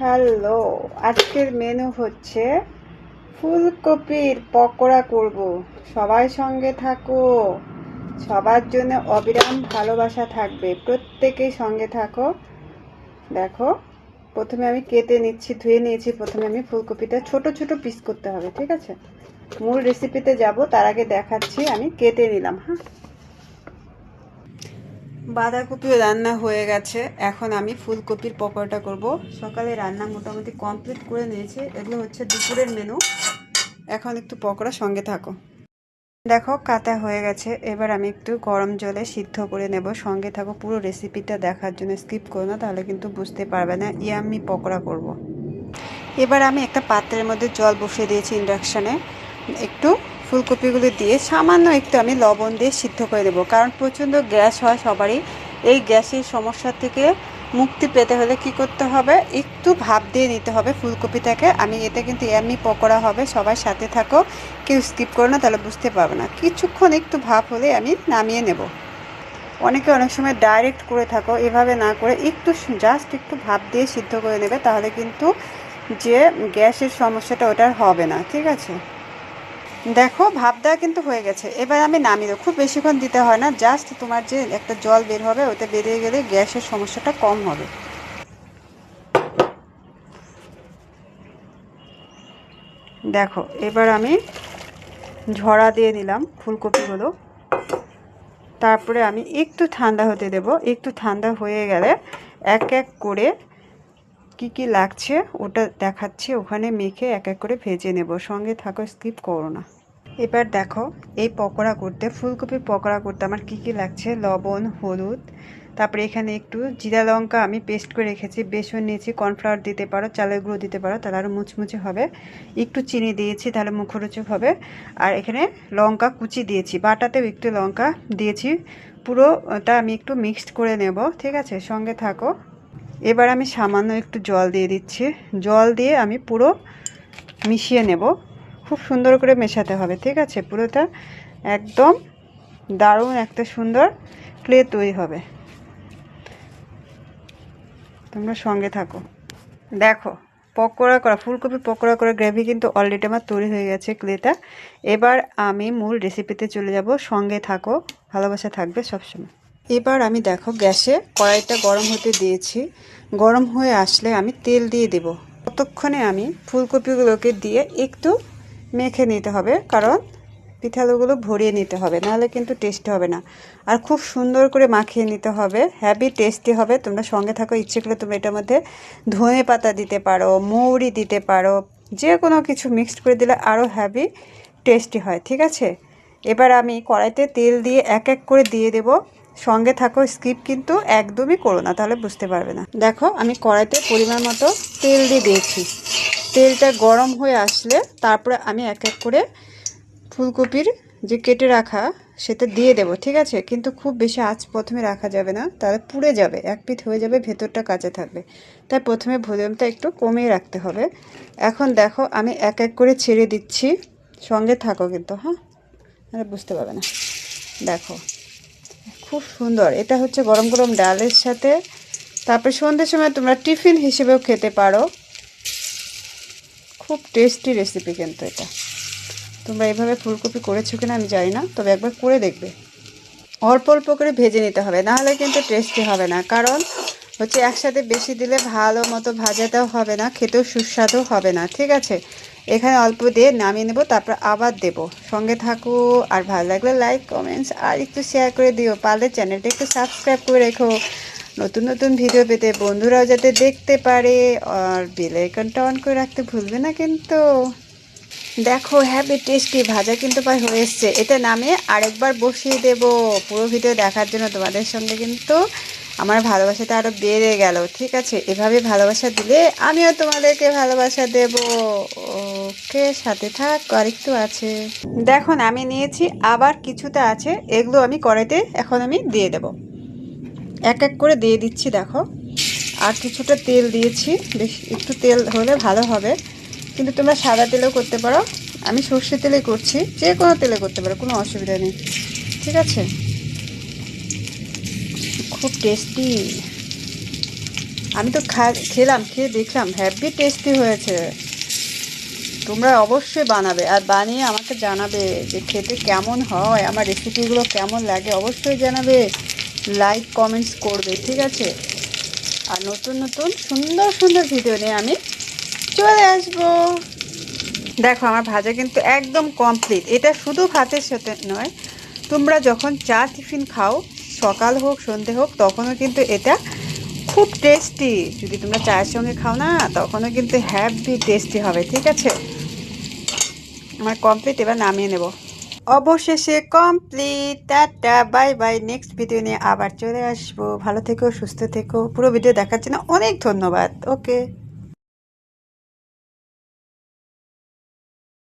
Hello, আজকের menu হচ্ছে ফুলকপির পকোড়া করব। সবাই সঙ্গে থাকো। সবার জন্য অবিরাম ভালোবাসা থাকবে। প্রত্যেকেই সঙ্গে থাকো। দেখো, প্রথমে আমি কেটে নিচ্ছি, ধুয়ে নিয়েছি। প্রথমে আমি ফুলকপিটা ছোট ছোট পিস করতে হবে, ঠিক আছে? মূল রেসিপিতে যাব, তার আগে দেখাচ্ছি, আমি কেটে নিলাম হ্যাঁ? বাঁধাকপিও রান্না হয়ে গেছে। এখন আমি ফুলকপির পকোড়াটা করব। সকালে রান্না মোটামুটি কমপ্লিট করে নিয়েছি। এগুলো হচ্ছে দুপুরের মেনু। এখন একটু পকোড়া সঙ্গে থাকো। দেখো, কাটা হয়ে গেছে। এবার আমি একটু গরম জলে সিদ্ধ করে নেব। সঙ্গে থাকো পুরো রেসিপিটা দেখার জন্য স্কিপ করো না, তাহলে কিন্তু বুঝতে পারবে না। ইয়ে আমি পকোড়া করব। এবার আমি একটা পাত্রের মধ্যে জল বসিয়ে দিয়েছি ইন্ডাকশানে একটু ফুলকপিগুলো দিয়ে সামান্য একটু আমি লবণ দিয়ে সিদ্ধ করে দেবো। কারণ প্রচণ্ড গ্যাস হয় সবারই। এই গ্যাসের সমস্যা থেকে মুক্তি পেতে হলে কি করতে হবে? একটু ভাপ দিয়ে নিতে হবে ফুলকপিটাকে। আমি এতে কিন্তু এমনি পকোড়া হবে সবার সাথে থাকো। কেউ স্কিপ করো না, তাহলে বুঝতে পারবে না। কিছুক্ষণ একটু ভাপ হলে আমি নামিয়ে নেব। অনেকে অনেক সময় ডাইরেক্ট করে থাকো, এভাবে না করে একটু জাস্ট একটু ভাপ দিয়ে সিদ্ধ করে নেবে, তাহলে কিন্তু যে গ্যাসের সমস্যাটা ওটার হবে না। ঠিক আছে? দেখো, ভাপ দেওয়া কিন্তু হয়ে গেছে। এবার আমি নামিয়ে দেবো। খুব বেশিক্ষণ দিতে হয় না জাস্ট তোমার যে একটা জল বের হবে ওটা বেরিয়ে গেলে গ্যাসের সমস্যাটা কম হবে। দেখো, এবার আমি ঝরা দিয়ে নিলাম ফুলকপিগুলো। তারপরে আমি একটু ঠান্ডা হতে দেব। একটু ঠান্ডা হয়ে গেলে এক এক করে কি কি লাগছে ওটা দেখাচ্ছি। ওখানে মেখে এক এক করে ভেজে নেব। সঙ্গে থাকো, স্কিপ করো না। এবার দেখো, এই পকোড়া করতে, ফুলকপির পকোড়া করতে আমার কি কি লাগছে? লবণ, হলুদ, তারপরে এখানে একটু জিরা লঙ্কা আমি পেস্ট করে রেখেছি। বেসন নিয়েছি, কর্নফ্লাওয়ার দিতে পারো, চালের গুঁড়ো দিতে পারো, তাহলে আরও মুচমুচে হবে। একটু চিনি দিয়েছি, তাহলে মুখরোচক হবে। আর এখানে লঙ্কা কুচি দিয়েছি, বাটাতেও একটু লঙ্কা দিয়েছি। পুরোটা আমি একটু মিক্সড করে নেব, ঠিক আছে? সঙ্গে থাকো। এবার আমি সামান্য একটু জল দিয়ে দিচ্ছি। জল দিয়ে আমি পুরো মিশিয়ে নেব। খুব সুন্দর করে মেশাতে হবে, ঠিক আছে? পুরোটা একদম দারুণ একটা সুন্দর ক্লে তৈরি হবে। তোমরা সঙ্গে থাকো। দেখো, পকোড়া করা, ফুলকপি পকোড়া করা গ্রেভি কিন্তু অলরেডি আমার তৈরি হয়ে গেছে ক্লেটা। এবার আমি মূল রেসিপিতে চলে যাব। সঙ্গে থাকো, ভালোবাসা থাকবে সবসময়। এবার আমি দেখো গ্যাসে কড়াইটা গরম হতে দিয়েছি। গরম হয়ে আসলে আমি তেল দিয়ে দেব। ততক্ষণে আমি ফুলকপিগুলোকে দিয়ে একটু মেখে নিতে হবে, কারণ পিঠাগুলো ভরিয়ে নিতে হবে, নাহলে কিন্তু টেস্টি হবে না। আর খুব সুন্দর করে মাখিয়ে নিতে হবে। হ্যাভি টেস্টি হবে। তোমরা সঙ্গে থাকো, ইচ্ছে করলে তুমি এটার মধ্যে ধনে পাতা দিতে পারো, মৌরি দিতে পারো যে কোনো কিছু মিক্সড করে দিলে আরও হ্যাভি টেস্টি হয়, ঠিক আছে? এবার আমি কড়াইতে তেল দিয়ে এক এক করে দিয়ে দেব। সঙ্গে থাকো স্কিপ কিন্তু একদমই করো না, তাহলে বুঝতে পারবে না। দেখো, আমি কড়াইতে পরিমাণ মতো তেল দিয়ে দিয়েছি। তেলটা গরম হয়ে আসলে তারপরে আমি এক এক করে ফুলকপির যে কেটে রাখা, সেটা দিয়ে দেব, ঠিক আছে? কিন্তু খুব বেশি আঁচ প্রথমে রাখা যাবে না, তাহলে পুড়ে যাবে, এক পিঠ হয়ে যাবে, ভেতরটা কাঁচা থাকবে। তাই প্রথমে ভলিউমটা একটু কমিয়ে রাখতে হবে। এখন দেখো, আমি এক এক করে ছেড়ে দিচ্ছি। সঙ্গে থাকো কিন্তু হ্যাঁ? বুঝতে পারবে না। দেখো খুব সুন্দর। এটা হচ্ছে গরম গরম ডালের সাথে। তারপরে সন্ধ্যের সময় তোমরা টিফিন হিসেবেও খেতে পারো। খুব টেস্টি রেসিপি কিন্তু এটা। তোমরা এভাবে ফুলকপি করেছ কিনা আমি জানি না, তবে একবার করে দেখবে। অল্প অল্প করে ভেজে নিতে হবে, নাহলে কিন্তু টেস্টি হবে না। কারণ হচ্ছে একসাথে বেশি দিলে ভালো মতো ভাজাটাও হবে না, খেতেও সুস্বাদু হবে না, ঠিক আছে? এখানে অল্প দিয়ে নামিয়ে নেব, তারপর আবার দেব। সঙ্গে থাকো, আর ভালো লাগলে লাইক কমেন্টস আর একটু শেয়ার করে দিও। পারলে চ্যানেলটা একটু সাবস্ক্রাইব করে রেখো। নতুন নতুন ভিডিও পেতে বন্ধুরাও যাতে দেখতে পারে, আর বেল আইকনটা অন করে রাখতে ভুলবে না কিন্তু। দেখো হ্যাপি টেস্টি ভাজা কিন্তু প্রায় হয়ে এসছে। এটা নামে আরেকবার বসিয়ে দেব। পুরো ভিডিও দেখার জন্য তোমাদের সঙ্গে কিন্তু আমার ভালোবাসাটা আরও বেড়ে গেল, ঠিক আছে? এভাবে ভালোবাসা দিলে আমিও তোমাদেরকে ভালোবাসা দেব। ওকে, সাথে থাক, আরেকটু আছে। দেখুন, আমি নিয়েছি, আবার কিছুটা আছে, এগুলো আমি কড়াইতে এখন আমি দিয়ে দেব। এক এক করে দিয়ে দিচ্ছি, দেখো। আর কিছুটা তেল দিয়েছি, বেশ, একটু তেল হলে ভালো হবে। কিন্তু তোমরা সাদা তেলেও করতে পারো। আমি সর্ষে তেলে করছি, যে কোনো তেলে করতে পারো, কোনো অসুবিধা নেই। ঠিক আছে? খুব টেস্টি আমি তো খা- খেলাম, খেয়ে দেখলাম হ্যাপি টেস্টি হয়েছে। তোমরা অবশ্যই বানাবে আর বানিয়ে আমাকে জানাবে যে খেতে কেমন হয়, আমার রেসিপিগুলো কেমন লাগে, অবশ্যই জানাবে। লাইক কমেন্টস করবে, ঠিক আছে? আর নতুন নতুন, সুন্দর সুন্দর ভিডিও নিয়ে আমি চলে আসব। দেখো, আমার ভাজা কিন্তু একদম কমপ্লিট এটা শুধু ভাতের সাথে নয়, তোমরা যখন চা টিফিন খাও সকাল হোক, সন্ধে হোক, তখনও কিন্তু এটা খুব টেস্টি যদি তোমরা চায়ের সঙ্গে খাও না, তখনও কিন্তু হ্যাপি টেস্টি হবে, ঠিক আছে? আমার কমপ্লিট এবার নামিয়ে নেব। অবশেষে complete tata bye bye next video নিয়ে আবার চলে আসব। ভালো থেকো, সুস্থ থেকো। পুরো ভিডিও দেখার জন্য অনেক ধন্যবাদ। ওকে